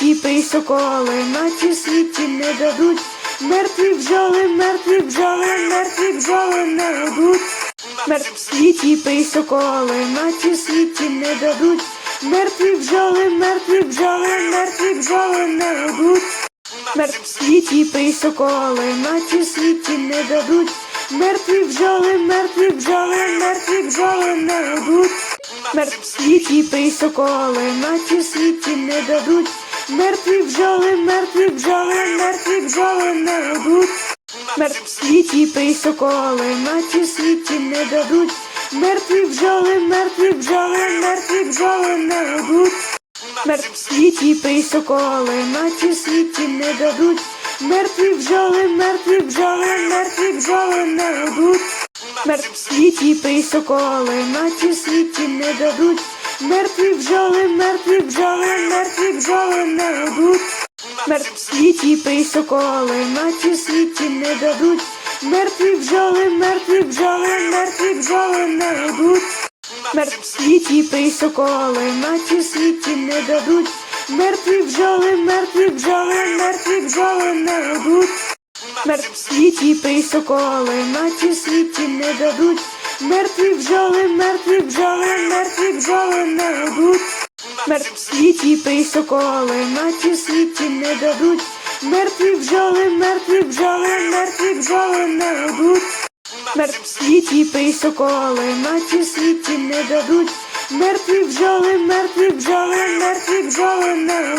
Ті і соколи, наче світі не дадуть. Мертві бджоли, мертві бджоли, мертві бджоли не гудуть. Мертві ті і соколи, наче світі не дадуть. Мертві бджоли, мертві бджоли, мертві бджоли не гудуть. Мертві ті і соколи, наче світі не дадуть. Мертві бджоли, мертві бджоли, мертві бджоли не гудуть. Мертві ті і соколи, наче світі не дадуть. Мертві бджоли, мертві бджоли, мертві бджоли не гудуть. Мертві ті і соколи, наче світі не дадуть. Мертві бджоли, мертві бджоли, мертві бджоли не гудуть. Мертві ті і соколи, наче світі не дадуть. Мертві бджоли, мертві бджоли, мертві бджоли не гудуть. Мертві ті і соколи, наче світі не дадуть. Мертві бджоли, мертві бджоли, мертві бджоли не гудуть. Мертві ті і соколи, наче світі не дадуть. Мертві бджоли, мертві бджоли, мертві бджоли не гудуть. Мертві ті і соколи, наче світі не дадуть. Мертві бджоли, мертві бджоли, мертві бджоли не гудуть. Мертві ті і соколи, наче світі не дадуть. Мертві бджоли, мертві бджоли, мертві бджоли не гудуть. Мертві ті і соколи, наче світі не дадуть. Мертві бджоли, мертві бджоли, мертві бджоли не гудуть. Мертві ті і соколи, наче світі не дадуть. Мертві бджоли, мертві бджоли, мертві бджоли не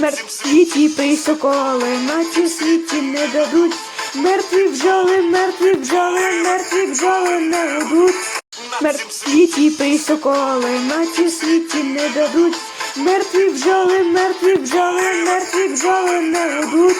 гудуть. Мертві ті і соколи, наче світі не дадуть. Мертві бджоли, мертві бджоли, мертві бджоли не гудуть. Мертві ті і соколи, наче світі не дадуть. Мертві бджоли, мертві бджоли, мертві бджоли не гудуть.